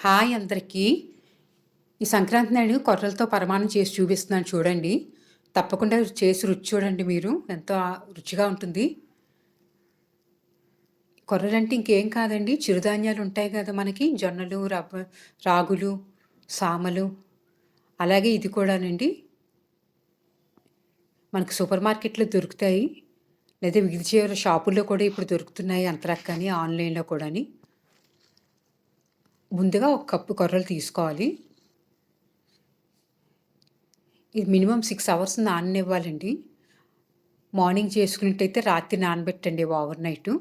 Hi అందరికీ. ఈ సంక్రాంతి నాయుడు కొర్రలతో పరమాణం చేసి చూపిస్తున్నాను చూడండి. తప్పకుండా చేసి రుచి చూడండి మీరు. ఎంతో రుచిగా ఉంటుంది. కొర్రలంటే ఇంకేం కాదండి. చిరుధాన్యాలు ఉంటాయి కదా మనకి. జొన్నలు రబ్బ రాగులు సామలు. అలాగే ఇది కూడానండి. మనకు సూపర్ మార్కెట్లో దొరుకుతాయి. లేదా విగిలి షాపుల్లో కూడా ఇప్పుడు దొరుకుతున్నాయి అంతరక్కని ఆన్లైన్లో కూడాని. ముందుగా ఒక కప్పు కొర్రలు తీసుకోవాలి. ఇది మినిమం సిక్స్ అవర్స్ నాననివ్వాలండి. మార్నింగ్ చేసుకున్నట్టయితే రాత్రి నానబెట్టండి ఓవర్ నైట్.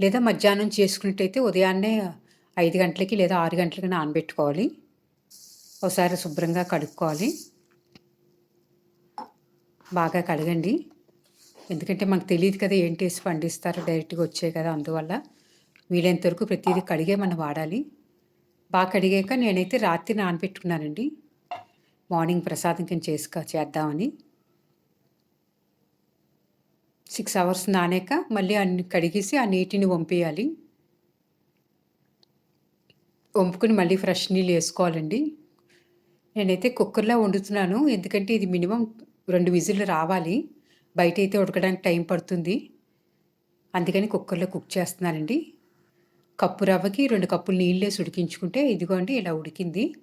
లేదా మధ్యాహ్నం చేసుకున్నట్టయితే ఉదయాన్నే ఐదు గంటలకి లేదా ఆరు గంటలకి నానబెట్టుకోవాలి. ఒకసారి శుభ్రంగా కడుక్కోవాలి. బాగా కడగండి. ఎందుకంటే మనకు తెలియదు కదా ఏంటి వేసి పండిస్తారో డైరెక్ట్గా వచ్చాయి కదా అందువల్ల. వీలైనంత వరకు ప్రతిదీ కడిగే మనం వాడాలి. బాగా కడిగాక నేనైతే రాత్రి నానబెట్టుకున్నానండి. మార్నింగ్ ప్రసాదం కింద చేసుక చేద్దామని. సిక్స్ అవర్స్ నానాక మళ్ళీ అన్ని కడిగేసి ఆ నీటిని వంపేయాలి. వంపుకుని మళ్ళీ ఫ్రెష్ నీళ్ళు వేసుకోవాలండి. నేనైతే కుక్కర్లో వండుతున్నాను. ఎందుకంటే ఇది మినిమం రెండు విజిల్లు రావాలి. బయట అయితే ఉడకడానికి టైం పడుతుంది. అందుకని కుక్కర్లో కుక్ చేస్తున్నానండి. కప్పు రవ్వకి రెండు కప్పులు నీళ్ళేసి ఉడికించుకుంటే ఇదిగోండి ఇలా ఉడికింది.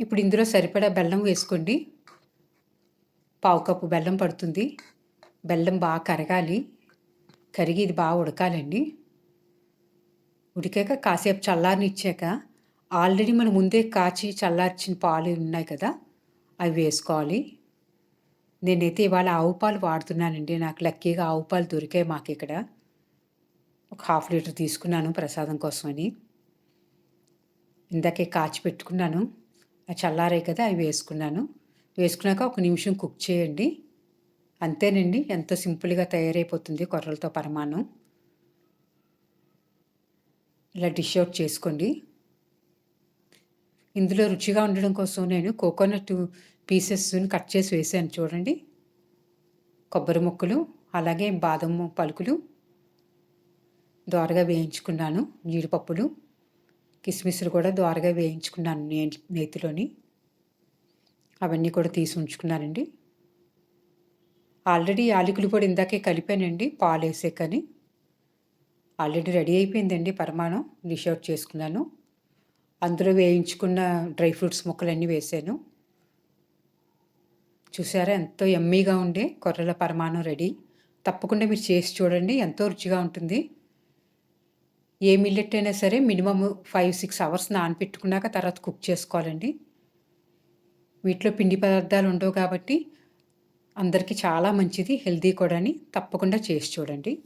ఇప్పుడు ఇందులో సరిపడా బెల్లం వేసుకోండి. పావు కప్పు బెల్లం పడుతుంది. బెల్లం బాగా కరగాలి. కరిగి ఇది బాగా ఉడకాలండి. ఉడికాక కాసేపు చల్లారనిచ్చాక ఆల్రెడీ మనం ముందే కాచి చల్లార్చిన పాలు ఉన్నాయి కదా అవి వేసుకోవాలి. నేనైతే ఇవాళ ఆవు పాలు వాడుతున్నానండి. నాకు లక్కీగా ఆవు పాలు దొరికాయి మాకు ఇక్కడ. ఒక హాఫ్ లీటర్ తీసుకున్నాను ప్రసాదం కోసమని. ఇందాకే కాచి పెట్టుకున్నాను. అది చల్లారాయి కదా అవి వేసుకున్నాను. వేసుకున్నాక ఒక నిమిషం కుక్ చేయండి. అంతేనండి ఎంతో సింపుల్గా తయారైపోతుంది కొర్రలతో పరమాణం ఇలా డిష్ అవుట్ చేసుకోండి. ఇందులో రుచిగా ఉండడం కోసం నేను కోకోనట్ పీసెస్ని కట్ చేసి వేసాను చూడండి. కొబ్బరి ముక్కలు అలాగే బాదం పలుకులు దోరగా వేయించుకున్నాను. జీడిపప్పులు కిస్మిస్లు కూడా దోరగా వేయించుకున్నాను నేతిలోని. అవన్నీ కూడా తీసి ఉంచుకున్నానండి. ఆల్రెడీ యాలకులు కూడా ఇందాకే కలిపానండి పాలు వేసేకని ఆల్రెడీ రెడీ అయిపోయిందండి పరమాణం డిష్ అవుట్ చేసుకున్నాను. అందులో వేయించుకున్న డ్రై ఫ్రూట్స్ ముక్కలన్నీ వేసాను. చూసారా ఎంతో ఎమ్మీగా ఉండే కొర్రల పరమాణం రెడీ. తప్పకుండా మీరు చేసి చూడండి ఎంతో రుచిగా ఉంటుంది. ఏ మిల్లెట్ అయినా సరే మినిమమ్ ఫైవ్ సిక్స్ అవర్స్ నానపెట్టుకున్నాక తర్వాత కుక్ చేసుకోవాలండి. వీటిలో పిండి పదార్థాలు ఉండవు కాబట్టి అందరికీ చాలా మంచిది హెల్దీ కూడా తప్పకుండా చేసి చూడండి.